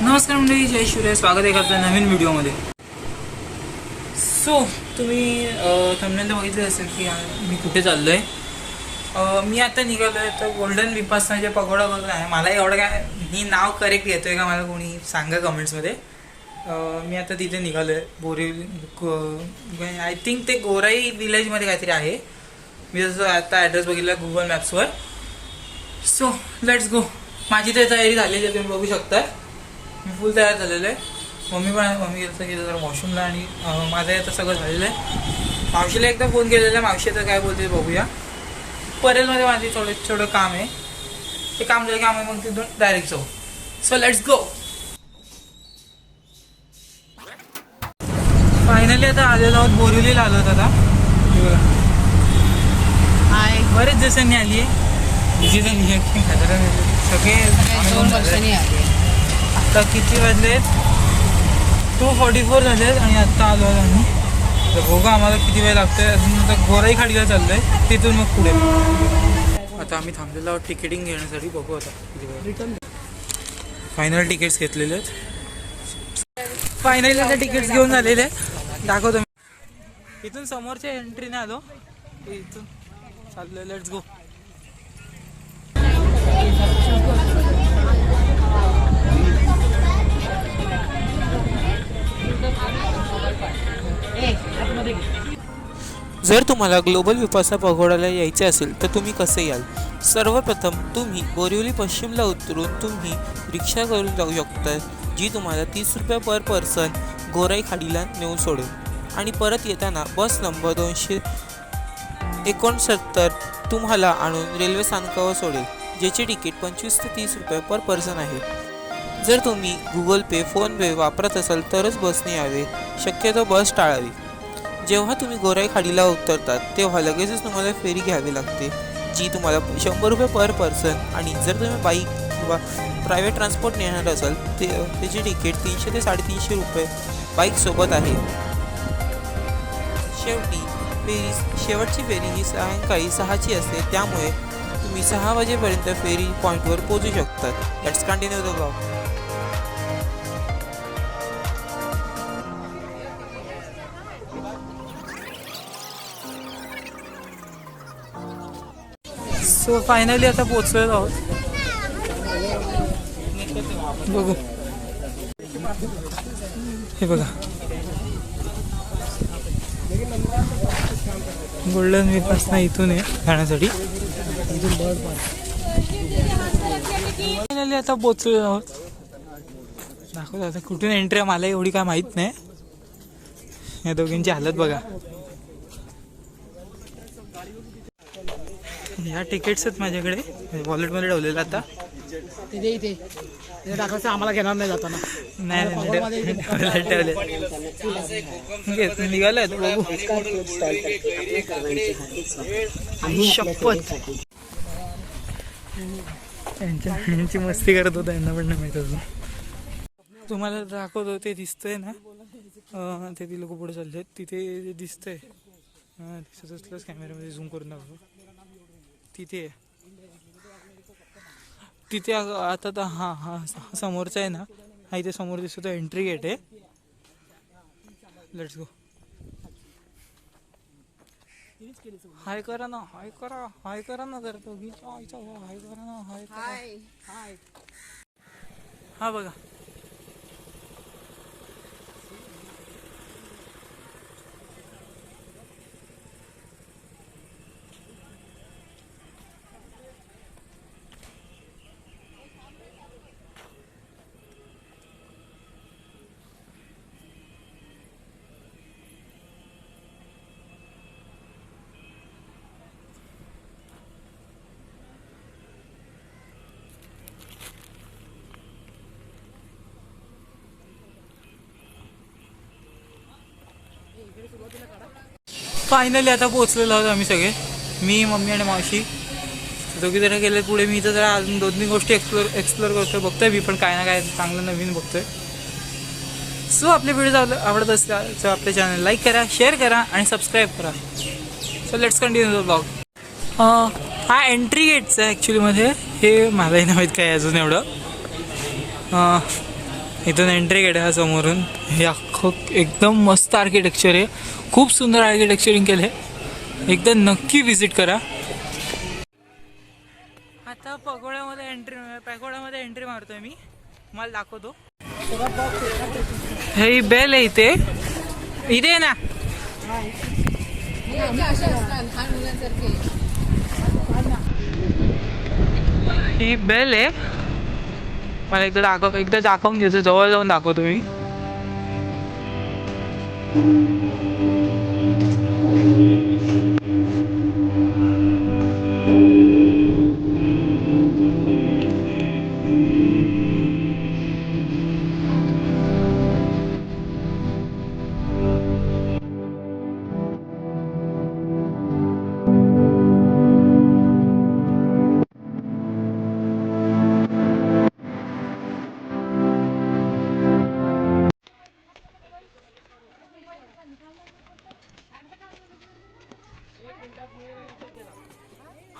नमस्कार मंडळी जय शिवराय स्वागत आहे आपल्या नवीन व्हिडिओमध्ये. सो तुम्ही थंबनेल बघितले असेल की मी कुठे चाललो आहे मी आता निघालो आहे तर गोल्डन विपासना जे पगोडा वगैरे आहे मला एवढं काय मी नाव करेक्ट येतोय का मला कोणी सांगा कमेंट्समध्ये मी आता तिथे निघालो आहे बोरिवली आय थिंक ते गोराई विलेजमध्ये काहीतरी आहे. मी जसं आता ॲड्रेस बघितला गुगल मॅप्सवर सो लेट्स गो माझी तर तयारी झालेली आहे तुम्ही बघू शकता. मी फुल तयार झालेलो आहे. मम्मी पण मम्मी गेलं गेलं जरा वॉशरूमला आणि माझं आता सगळं झालेलं आहे. मावशीला एकदा फोन केलेला आहे मावशी आता काय बोलते बघूया. परेलमध्ये माझे थोडं छोटं काम आहे. ते काम झालं की आम्ही मग तिथून डायरेक्ट जाऊ. सो लेट्स गो फायनली आता आलेलो आहोत बोरिवलीला आलो आहोत आता. हे हाय बरेच दिवसांनी आली आहे आहे साधारण सगळे दोन. वर्षांनी आले आता किती वाजले टू फॉर्टी फोर झाले आणि आत्ता आलो आहोत आम्ही. तर बघू आम्हाला किती वेळ लागतोय. अजून आता गोराई खाडीला चाललोय. तिथून मग पुढे. आता आम्ही थांबलेलो आहोत तिकिटिंग घेण्यासाठी. बघू आता किती वेळ रिटर्न फायनल तिकीट्स घेतलेले आहेत. फायनली आता तिकीट्स घेऊन झालेले आहेत. दाखवतो इथून समोरच्या एंट्रीने आलो. इथून. चाललंय लेट्स गो जर तुम्हाला ग्लोबल विपासा पगोडाला यायचे असेल तर तुम्ही कसे याल? सर्वप्रथम तुम्ही बोरिवली पश्चिमला उतरून तुम्ही रिक्षा करून जाऊ शकता जी तुम्हाला तीस रुपये पर पर्सन गोराई खाडीला नेऊन सोडेल. आणि परत येताना बस नंबर दोनशे एकोणसत्तर तुम्हाला आणून रेल्वे स्थानकावर सोडेल ज्याचे तिकीट पंचवीस ते तीस रुपये पर पर्सन आहे. जर तुम्ही गुगल पे फोनपे वापरत असाल तरच बसने यावे शक्यतो बस टाळावी. जेव्हा तुम्ही गोराई खाडीला उतरतात तेव्हा लगेचच तुम्हाला फेरी घ्यावी लागते जी तुम्हाला शंभर रुपये पर पर्सन आणि जर तुम्ही बाईक किंवा प्रायव्हेट ट्रान्सपोर्ट नेणार असाल ते त्याची तिकीट तीनशे ते साडेतीनशे रुपये बाईकसोबत आहे. शेवटी फेरी शेवटची फेरी ही सायंकाळी सहाची असते त्यामुळे तुम्ही सहा वाजेपर्यंत फेरी पॉईंटवर पोहोचू शकतात let's continue the blog so finally आता पोचलेलो आहोत. बघू. हे बघा. गोल्डन विपासना इथून आहे जाण्यासाठी आता पोचलो आहोत. दाखवतो आता कुठून एंट्री आहे मला एवढी काय माहीत नाही. या दोघींची हालत बघा. ह्या तिकीट्स आहेत माझ्याकडे. वॉलेटमध्ये ठेवलेलं आता. तिथे टाकायचं आम्हाला घेणार नाही जाताना. नाही नाही, ठेवले ठेवले घेत निघालं आता बघू शपथ. यांच्या यांची मस्ती करत होता यांना पण नाही माहीत अजून. तुम्हाला दाखवतो ते दिसतंय ना? ते ती लोक पुढे चालले तिथे दिसतंय दिसत असलंच कॅमेऱ्यामध्ये झूम करून दाखवतो तिथे आहे. तिथे आता तर हा हा समोरचा आहे ना हा इथे समोर दिसतो एंट्री गेट आहे. लेट्स गो हाय करा ना हाय करा हाय करा ना जर तो. हाय करा ना हाय करा. हा बघा. फायनली आता पोहोचलेलो आहोत आम्ही सगळे. मी मम्मी आणि मावशी. दोघी जण गेले पुढे. मी तर जरा अजून दोन तीन गोष्टी एक्सप्लोर एक्सप्लोर करतोय. बघतोय मी पण काय ना काय चांगलं नवीन बघतोय. सो आपले व्हिडिओ आवडत असल्या तर आपल्या चॅनल लाईक करा शेअर करा आणि सबस्क्राईब करा. So let's continue the blog हा एंट्री गेटचं आहे ॲक्च्युलीमध्ये हे मलाही नाही माहीत काय अजून एवढं. इथून एंट्री गेट आहे हा समोरून. हे अख्खं एकदम मस्त आर्किटेक्चर आहे. खूप सुंदर आर्किटेक्चरिंग केलं आहे एकदा नक्की व्हिजिट करा. आता पकोड्यामध्ये एंट्री पकोड्यामध्ये एंट्री मारतोय मी. मला दाखवतो. हे बेल आहे इथे. इथे आहे ना. ही बेल आहे. मला एकदा दाखव एकदा दाखवून घ्यायचं जवळ जाऊन दाखवतो मी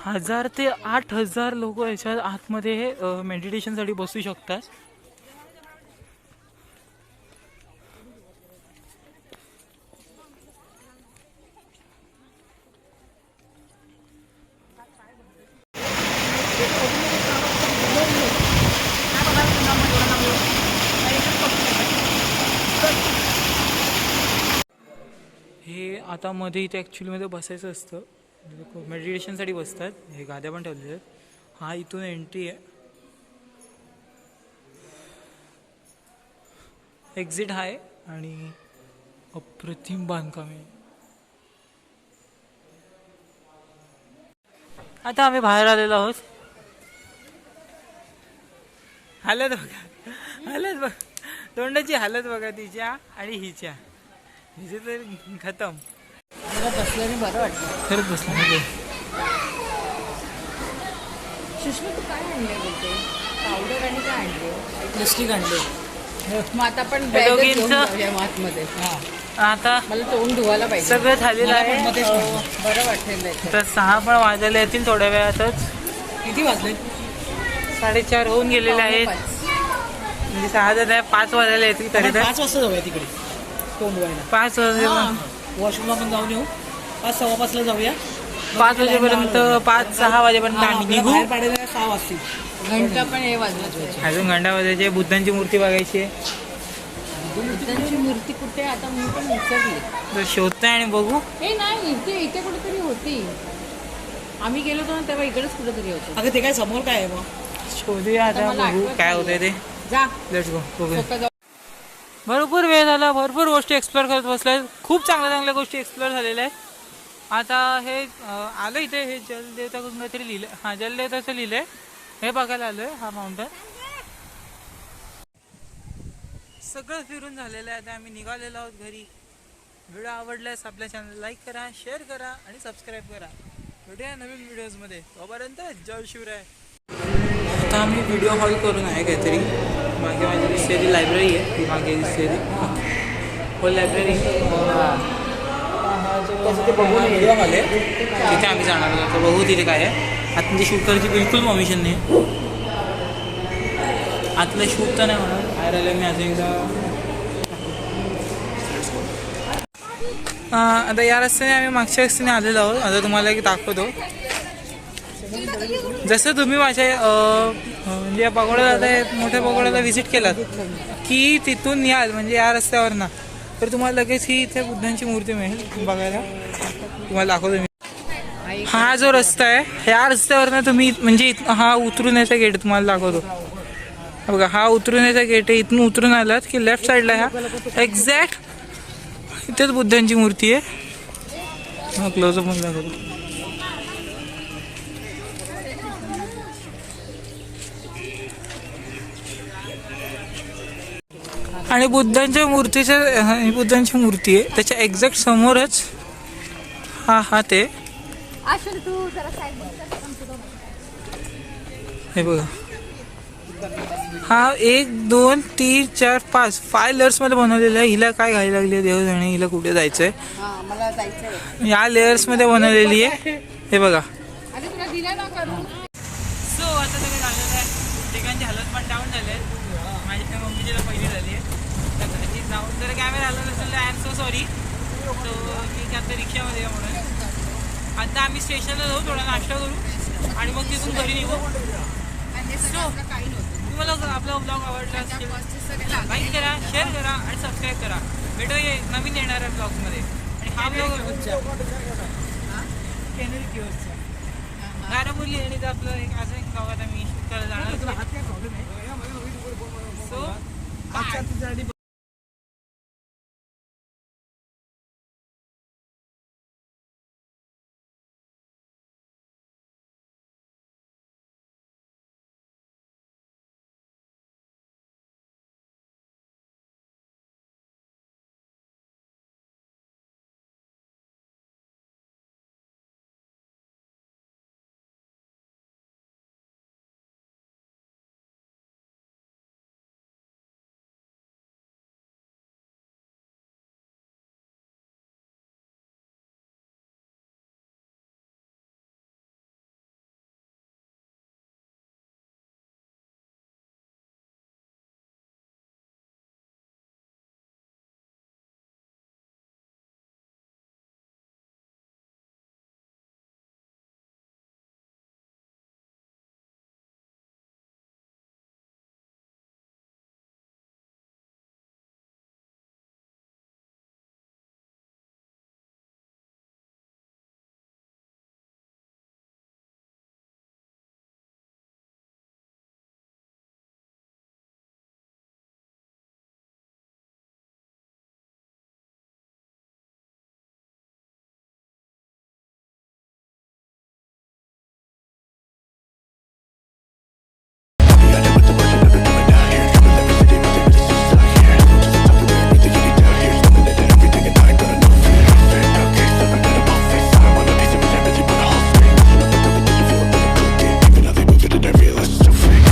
हजार ते आठ हजार लोक याच्या आतमध्ये मेडिटेशनसाठी बसू शकतात हे आता मध्ये इथे ॲक्च्युलीमध्ये बसायचं असतं. लोक मेडिटेशनसाठी बसतात. हे गाद्या पण ठेवलेल्या आहेत. हा इथून एंट्री आहे. एक्झिट आहे आणि अप्रतिम बांधकाम आहे. आता आम्ही बाहेर आलेलो आहोत. हालत बघा. हालत बघ. तोंडाची हालत बघा तिच्या आणि हिच्या. हिचे तर खतम. बसल्याने बरं वाटलं. खरंच बसलं म्हणजे सुषमा तू काय आणले बोलते पावडर आणि काय आणले लिस्टिक आणले मग आता आपण हे दोघींचं- आतमध्ये. आता मला तोंड धुवायला पाहिजे. सगळं झालेलं मला आहे. पण मध्येच अं, धुवा. बरं वाटेल तर. सहा पण वाजायला येतील थोड्या वेळातच. किती वाजले? साडेचार होऊन गेलेले आहेत. म्हणजे सहा जण आहे. पाच वाजायला येतील तरी तर. पाच वाजता जाऊया तिकडे. तोंड धुवायला. पाच वाजे वॉशरूमला पण जाऊन येऊ. पाच सव्वा पाचला जाऊया. पाच वाजेपर्यंत पाच सहा वाजेपर्यंत आम्ही निघू. बाहेर पाडायला सहा वाजतील. घंटा पण हे वाजलाच पाहिजे अजून घंटा वाजायचे. बुद्धांची मूर्ती बघायची. आहे बुद्धांची मूर्ती कुठे? आता मी पण विसरली. तर शोधताय आणि बघू. हे नाही इथे इथे कुठेतरी होती. आम्ही गेलो होतो ना तेव्हा इकडेच कुठेतरी होतो. अगं ते काय समोर काय आहे मग शोधूया आता मला बघू आठवत काय. होतंय ते. जा. लेट्स गो जाऊ भरपूर वेळ झाला भरपूर गोष्टी एक्सप्लोअर करत बसलाय खूप चांगल्या चांगल्या गोष्टी एक्सप्लोअर झालेल्या आहेत. आता हे आलं इथे हे जलदेवताकडून काहीतरी लिहिलं हां जलदेवताचं लिहिलंय. हे बघायला आलोय हा माउंटन सगळं फिरून झालेलं आहे. आता आम्ही निघालेलो आहोत घरी. व्हिडिओ आवडल्यास आपल्या चॅनल लाईक करा शेअर करा आणि सबस्क्राईब करा. भेटूया नवीन व्हिडिओजमध्ये तोपर्यंत जय शिवराय. आता आम्ही व्हिडिओ हॉल करून आहे काहीतरी. मागे माझी दिसतेली लायब्ररी आहे. ती मागे दिसतेली होल लायब्ररी व्हिडिओ हॉल आहे. तिथे आम्ही जाणार तर बघू तिथे काय आहे. आतमध्ये शूट करायची बिलकुल परमिशन नाही. आतलं शूट तर नाही म्हणून बाहेर आलं मी अजून एकदा. आता या रस्त्याने आम्ही मागच्या रस्त्याने आलेलो आहोत. आता तुम्हाला एक दाखवतो. जसं तुम्ही माझ्या म्हणजे पगोड्याला मोठ्या पगोड्याला व्हिजिट केलात की तिथून याल म्हणजे या रस्त्यावर ना तर तुम्हाला लगेच ही इथे बुद्धांची मूर्ती मिळेल बघायला. तुम्हाला दाखवतो मी. हा जो रस्ता आहे ह्या रस्त्यावरनं तुम्ही म्हणजे हा उतरून याचा गेट तुम्हाला दाखवतो. बघा हा उतरून याचा गेट आहे. इथून उतरून आलात की लेफ्ट साईडला ह्या एक्झॅक्ट इथेच बुद्धांची मूर्ती आहे. क्लोजअप म्हणून दाखवतो. आणि बुद्धांच्या मूर्तीच्या बुद्धांची मूर्ती आहे. त्याच्या एक्झॅक्ट समोरच हा हा ते हे बघा. हा एक दोन तीन चार पाच. फाय लेअर्समध्ये बनवलेला आहे. हिला काय घाई लागली आहे? देव जाणे हिला कुठे जायचंय? हा मला जायचंय. या लेअर्समध्ये बनवलेली आहे. हे बघा. असं सगळं झालेलं आहे ठिकाणची हालत पण डाऊन झाले माझ्या मम्मीची तर पहिली झाली आहे. तर जाऊन जर कॅमेरा आला नसेल तर आय एम सो सॉरी तो मी आता रिक्षामध्ये आहे म्हणून. आता आम्ही स्टेशनला जाऊ थोडा नाश्ता करू. आणि मग तिथून घरी निघू. तुम्हाला जर आपला ब्लॉग आवडला असेल लाईक करा शेअर करा आणि सबस्क्राईब करा. भेटूया नवीन येणाऱ्या ब्लॉग्समध्ये आणि हा ब्लॉग किओसचा गाराबोली आणि आपलं एक असं एक गावात आम्ही शूट करायला जाणार सो